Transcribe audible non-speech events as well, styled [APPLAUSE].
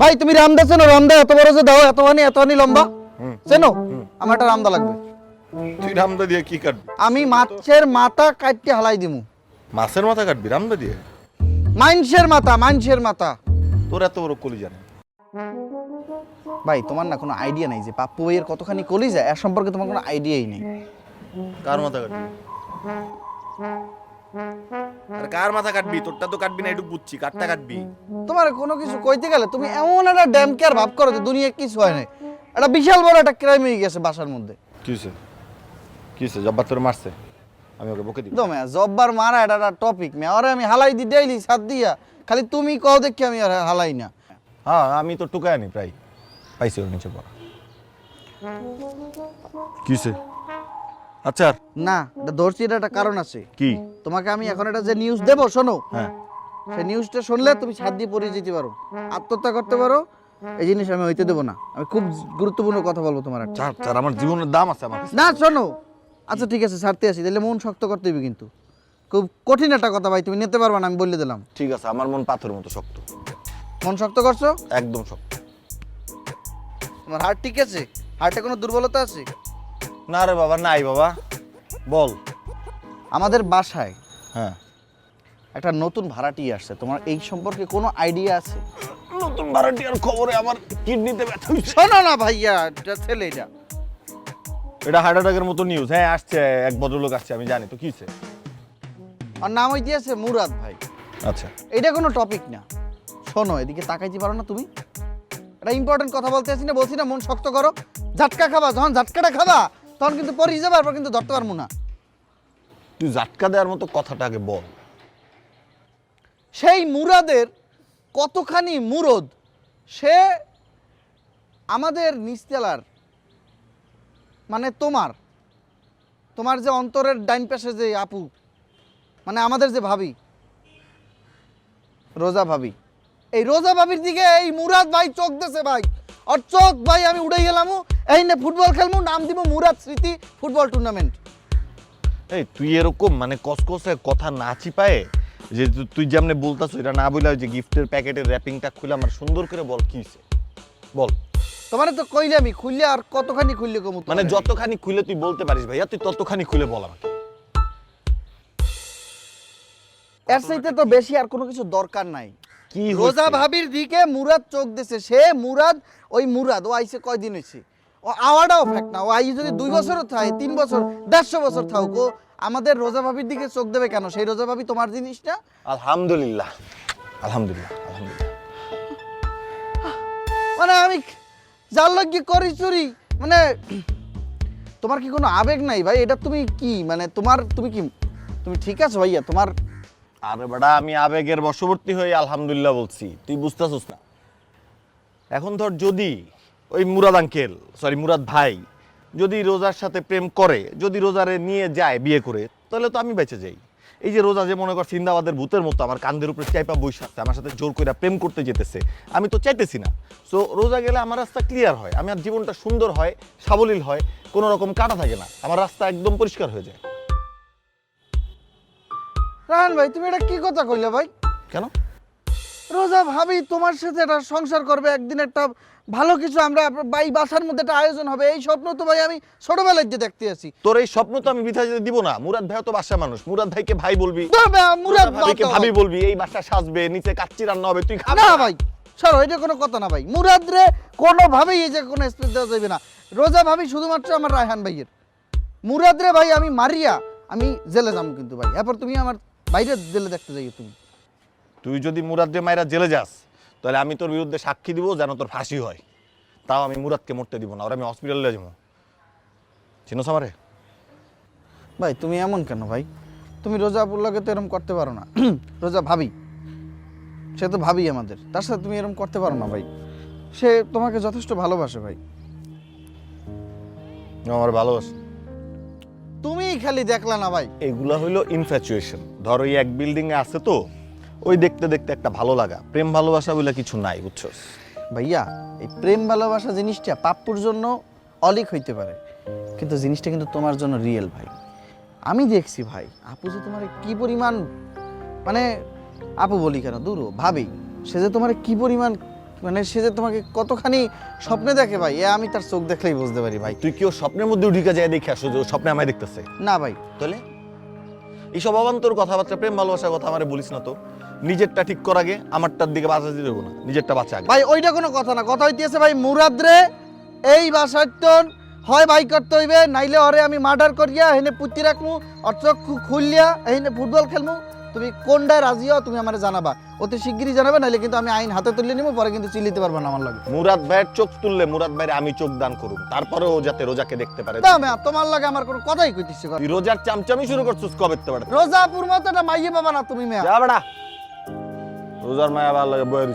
ভাই তুমি রামদা চেনো? রামদা এত বড় যে দাও এতখানি এতখানি লম্বা। চেনো? আমার একটা রামদা লাগবে। তুই রামদা দিয়ে কি কাটবি? আমি মাছের মাথা কাটতে হালাই দিমু। মাছের মাথা কাটবি রামদা দিয়ে? মাইনসের মাথা মাইনসের মাথা। তোর এত বড় কলি জানে ভাই তোমার না কোনো আইডিয়া নাই যে পাপ্পু ভাইয়ের কতখানি কলি যায় এর সম্পর্কে তোমার কোনো আইডিয়াই নেই। কার মাথা কাটবি? আর কার মাথা কাটবি? তোরটা তো কাটবি না একটু বুঝছি। কারটা কাটবি? তোমার কোনো কিছু কইতে গেলে তুমি এমন একটা ড্যাম কেয়ার ভাব করো যে দুনিয়া কিছু হয় নাই। একটা বিশাল বড় একটা ক্রাইম হয়ে গেছে বাসার মধ্যে। কি কি জব্বার তোর মারছে? আমি ওকে বকে দিব। তো মেয়া জব্বার মারা এটা একটা টপিক মেয়া। আরে আমি হালাই দি ডেইলি সাত দিয়া। খালি তুমি কও দেখি আমি আর হালাই না। হ্যাঁ আমি তো টুকায় আনি প্রায়। পাইছি ওর নিচে পড়া। কি আচ্ছা। না এটা ধরছি এটা একটা কারণ আছে। কি? তোমাকে আমি এখন একটা যে নিউজ দেবো শোনো। হ্যাঁ। সেই নিউজটা শুনলে তুমি ছাদ দিয়ে পড়ে যেতে পারো আত্মহত্যা করতে পারো এই জিনিস আমি হইতে দেবো না। আমি খুব গুরুত্বপূর্ণ কথা বলব তোমার একটা। চার আমার জীবনের দাম আছে আমার। না শোনো। আচ্ছা ঠিক আছে ছাড়তে আসি তাহলে মন শক্ত করতে হবে কিন্তু। খুব কঠিন একটা কথা ভাই তুমি নিতে পারবা না আমি বলে দিলাম। ঠিক আছে আমার মন পাথরের মতো শক্ত। মন শক্ত করছ? একদম শক্ত। তোমার হার্ট ঠিক আছে? হার্টে কোনো দুর্বলতা আছে? না রে বাবা নাই বাবা। বল। আমাদের বাসায় হ্যাঁ। একটা নতুন ভাড়াটি আসছে। তোমার এই সম্পর্কে কোনো আইডিয়া আছে? নতুন ভাড়াটিয়ার খবরে আমার কিডনিতে ব্যথা শোনো না ভাইয়া এটা ছেলে এটা। এটা হার্ট অ্যাটাকের মতো নিউজ হ্যাঁ আসছে এক ভদ্রলোক আসছে আমি জানি। তো কি হয়েছে? আর নাম হইতে আছে মুরাদ ভাই। আচ্ছা। এটা কোনো টপিক না। শোনো এদিকে তাকাইতে পারো না তুমি। এটা ইম্পর্টেন্ট কথা বলতে আছি না বলছি না মন শক্ত করো। ঝাটকা খাবা যখন ঝাটকাটা খাবা তখন কিন্তু পরে যাবে আর কিন্তু ধরতে পারব না। তুই জাটকা দেওয়ার মতো কথাটা আগে বল। সেই মুরাদের কতখানি মুরদ সে আমাদের নিচতলার মানে তোমার তোমার যে অন্তরের ডাইন পাশে যে আপু মানে আমাদের যে ভাবি রোজা ভাবি। এই রোজা ভাবির দিকে এই মুরাদ ভাই চোখ দেছে ভাই। আর চোখ ভাই আমি উড়ে গেলাম এই নে ফুটবল খেলব নাম দিব মুরাদ স্মৃতি ফুটবল টুর্নামেন্ট এই তুই এরকম মানে কসকসে কথা না চিপায়ে যে তুই যেমনি বলতাছ এটা না বলে যে গিফটের প্যাকেটের র্যাপিংটা খুলে আমার সুন্দর করে বল কি বল। তোমার তো কইলে আমি খুললে আর কতখানি খুললে কমু মানে যতখানি খুলে তুই বলতে পারিস ভাইয়া তুই ততখানি খুলে বল আমাকে। এর চাইতে তো বেশি আর কোনো কিছু দরকার নাই। কি রোজা ভাবির দিকে মুরাদ চোখ দিছে সে মুরাদ ওই মুরাদ ও আইছে কয়দিন হয়েছে ও আওয়াটাও ফ্যাক্ট না। ও আই যদি দুই বছরও থাকে তিন বছর দেড়শো বছর থাকুক ও আমাদের রোজা ভাবির দিকে চোখ দেবে কেন? সেই রোজা ভাবি তোমার জিনিসটা আলহামদুলিল্লাহ। আলহামদুলিল্লাহ আলহামদুলিল্লাহ। মানে আমি যার লগ্যে করি চুরি মানে তোমার কি কোনো আবেগ নাই ভাই? এটা তুমি কি? মানে তোমার তুমি কি তুমি ঠিক আছো ভাইয়া? তোমার আরে বেটা আমি আবেগের বশবর্তী হয়ে আলহামদুলিল্লাহ বলছি। তুই বুঝতেছিস না? এখন ধর যদি ওই মুরাদ আঙ্কেল সরি মুরাদ ভাই যদি রোজার সাথে প্রেম করে যদি রোজারে নিয়ে যায় বিয়ে করে তাহলে তো আমি বেঁচে যাই। এই যে রোজা যে মনে কর সিন্দাবাদের ভূতের মতো আমার কান্দের উপরে চাইপা আছে আমার সাথে জোর করে প্রেম করতে যেতেছে আমি তো চাইতেছি না। সো রোজা গেলে আমার রাস্তা ক্লিয়ার হয় আমার জীবনটা সুন্দর হয় সাবলীল হয় কোনো রকম কাটা থাকে না আমার রাস্তা একদম পরিষ্কার হয়ে যায়। রাহান ভাই তুমি এটা কি কথা কইলে ভাই? কেন? রোজা ভাবি তোমার সাথে একটা সংসার করবে একদিন একটা ভালো কিছু আমরা বাই বাসার মধ্যে একটা আয়োজন হবে। এই স্বপ্ন তো ভাই আমি ছোটবেলায় যে দেখতে আছি। তোর এই স্বপ্ন তো আমি বিথা যেতে দিব না। মুরাদ ভাই তো বাসা মানুষ। মুরাদ ভাইকে ভাই বলবি। মুরাদ তো ভাবি বলবি এই বাসা সাজবে নিচে কাচ্চি রান্না হবে তুই খাবি না ভাই সরো এটা কোনো কথা না ভাই। মুরাদ রে কোনোভাবেই এই যে কোনো স্পেস দেওয়া যাবে না। রোজা ভাবি শুধুমাত্র আমার রায়হান ভাইয়ের। মুরাদ রে ভাই আমি মারিয়া আমি জেলে যাব কিন্তু ভাই। এরপর তুমি আমার বাইরে জেলে দেখতে যাই তুমি। তুই যদি মুরাদ রে মায়েরা জেলে যাস তাহলে আমি তোর বিরুদ্ধে সাক্ষী দিব যেন তোর ফাঁসি হয়। তাও আমি মুরাদকে মরতে দিব না আর আমি হসপিটালে যাব। চিনোস আমারে? ভাই তুমি এমন কেন ভাই? তুমি রোজা আপুল্লাহকে তো এরকম করতে পারো না। [CLEARS THROAT] রোজা ভাবি। সে তো ভাবি আমাদের। তার সাথে তুমি এরকম করতে পারো না ভাই। সে তোমাকে যথেষ্ট ভালোবাসে ভাই। আমার ভালোবাসে। তুমি খালি দেখলা না ভাই। এগুলা হইল ইনফ্যাচুয়েশন ধরো ওই এক বিল্ডিং এ আছে তো ওই দেখতে দেখতে একটা ভালো লাগা। প্রেম ভালোবাসা বলে কিছু নাই বুঝছ? ভাইয়া এই প্রেম ভালোবাসা জিনিসটা পাপ্পুর জন্য অলিক হইতে পারে কিন্তু জিনিসটা কিন্তু তোমার জন্য রিয়েল ভাই। আমি দেখছি ভাই আপু যে তোমার কি পরিমাণ মানে আপু বলি কেন দূর ভাবি সে যে তোমার কি পরিমাণ মানে সে যে তোমাকে কতখানি স্বপ্নে দেখে ভাই এ আমি তার চোখ দেখলেই বুঝতে পারি ভাই। তুই কি ওর স্বপ্নের মধ্যে ঢুকে যায় দেখে আসো যে ও স্বপ্নে আমায় দেখতেছে? না ভাই। তাহলে? এইসব অবান্তর কথাবার্তা, প্রেম ভালোবাসার কথা আমার বলিস না তো। নিজেরটা ঠিক কর আগে, আমারটার দিকে বাঁচা দিতে দেবো না। নিজেরটা বাঁচা আগে। ভাই, ওইটা কোনো কথা না। কথা হইতেছে, ভাই, মুরাদরে এই বাসার তন হয় ভাই করতে হইবে, নাইলে ওরে আমি মার্ডার করিয়া হেনে পুতি রাখমু, অর্থ খু- খুললিয়া হেনে ফুটবল খেলমু। তুমি কোনটায় রাজি হও তুমি আমার জানাবা। অতি শিগগিরই জানাবে নাহলে কিন্তু আমি আইন হাতে তুলে নিবো পরে কিন্তু চিলিতে পারব না আমার লাগে। মুরাদ ভাইয়ের চোখ তুললে মুরাদ ভাইয়ের আমি চোখ দান করুম। তারপরে ও যাতে রোজাকে দেখতে পারে। না আমি তোমার লাগে আমার কোনো কথাই কইতেছি তুই রোজার চামচামি শুরু করছিস কবে তে পারে রোজাপুর মতো না মাইয়ে বাবা না তুমি মেয়া। যা বেড়া। রোজার মায়া ভালো লাগে বয়ে